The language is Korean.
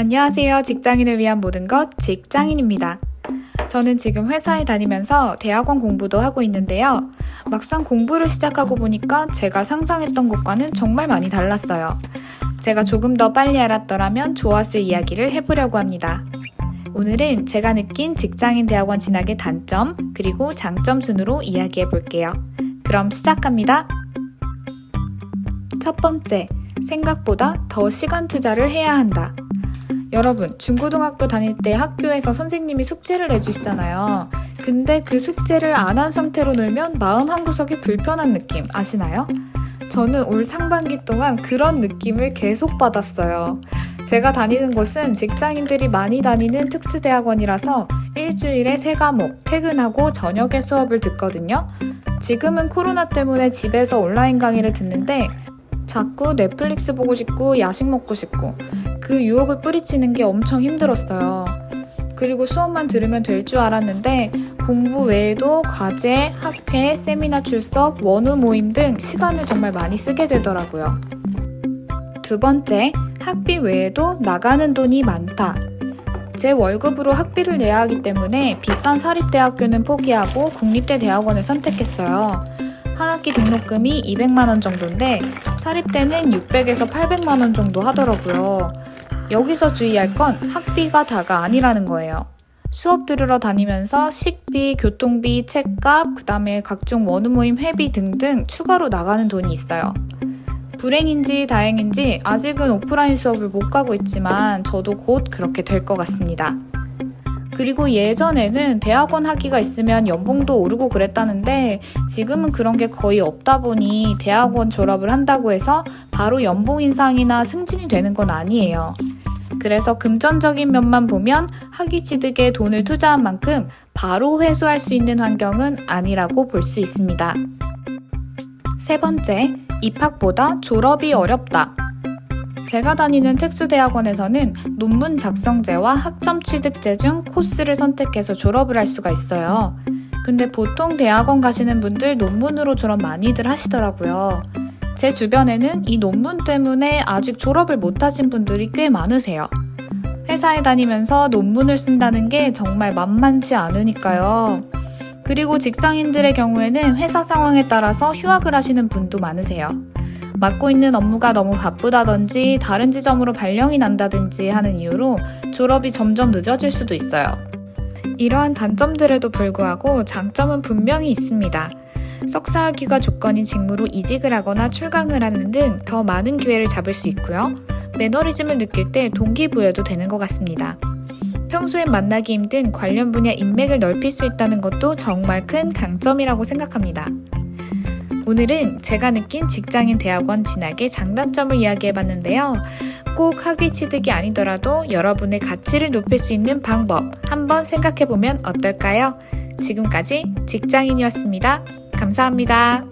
안녕하세요. 직장인을 위한 모든 것 직장인입니다. 저는 지금 회사에 다니면서 대학원 공부도 하고 있는데요. 막상 공부를 시작하고 보니까 제가 상상했던 것과는 정말 많이 달랐어요. 제가 조금 더 빨리 알았더라면 좋았을 이야기를 해보려고 합니다. 오늘은 제가 느낀 직장인 대학원 진학의 단점, 그리고 장점 순으로 이야기해 볼게요. 그럼 시작합니다. 첫 번째, 생각보다 더 시간 투자를 해야 한다. 여러분, 중고등학교 다닐 때 학교에서 선생님이 숙제를 해주시잖아요. 근데 그 숙제를 안 한 상태로 놀면 마음 한구석이 불편한 느낌 아시나요? 저는 올 상반기 동안 그런 느낌을 계속 받았어요. 제가 다니는 곳은 직장인들이 많이 다니는 특수대학원이라서 일주일에 세 과목, 퇴근하고 저녁에 수업을 듣거든요. 지금은 코로나 때문에 집에서 온라인 강의를 듣는데 자꾸 넷플릭스 보고 싶고 야식 먹고 싶고 그 유혹을 뿌리치는 게 엄청 힘들었어요. 그리고 수업만 들으면 될 줄 알았는데 공부 외에도 과제, 학회, 세미나 출석, 원우 모임 등 시간을 정말 많이 쓰게 되더라고요. 두 번째, 학비 외에도 나가는 돈이 많다. 제 월급으로 학비를 내야 하기 때문에 비싼 사립대학교는 포기하고 국립대 대학원을 선택했어요. 한 학기 등록금이 200만원 정도인데 사립대는 600에서 800만원 정도 하더라고요. 여기서 주의할 건 학비가 다가 아니라는 거예요. 수업 들으러 다니면서 식비, 교통비, 책값, 그 다음에 각종 원우 모임 회비 등등 추가로 나가는 돈이 있어요. 불행인지 다행인지 아직은 오프라인 수업을 못 가고 있지만 저도 곧 그렇게 될 것 같습니다. 그리고 예전에는 대학원 학위가 있으면 연봉도 오르고 그랬다는데 지금은 그런 게 거의 없다 보니 대학원 졸업을 한다고 해서 바로 연봉 인상이나 승진이 되는 건 아니에요. 그래서 금전적인 면만 보면 학위 취득에 돈을 투자한 만큼 바로 회수할 수 있는 환경은 아니라고 볼 수 있습니다. 세 번째, 입학보다 졸업이 어렵다. 제가 다니는 특수대학원에서는 논문 작성제와 학점 취득제 중 코스를 선택해서 졸업을 할 수가 있어요. 근데 보통 대학원 가시는 분들 논문으로 졸업 많이들 하시더라고요. 제 주변에는 이 논문 때문에 아직 졸업을 못 하신 분들이 꽤 많으세요. 회사에 다니면서 논문을 쓴다는 게 정말 만만치 않으니까요. 그리고 직장인들의 경우에는 회사 상황에 따라서 휴학을 하시는 분도 많으세요. 맡고 있는 업무가 너무 바쁘다든지 다른 지점으로 발령이 난다든지 하는 이유로 졸업이 점점 늦어질 수도 있어요. 이러한 단점들에도 불구하고 장점은 분명히 있습니다. 석사학위가 조건인 직무로 이직을 하거나 출강을 하는 등 더 많은 기회를 잡을 수 있고요. 매너리즘을 느낄 때 동기부여도 되는 것 같습니다. 평소엔 만나기 힘든 관련 분야 인맥을 넓힐 수 있다는 것도 정말 큰 강점이라고 생각합니다. 오늘은 제가 느낀 직장인 대학원 진학의 장단점을 이야기해 봤는데요. 꼭 학위 취득이 아니더라도 여러분의 가치를 높일 수 있는 방법 한번 생각해 보면 어떨까요? 지금까지 직장인이었습니다. 감사합니다.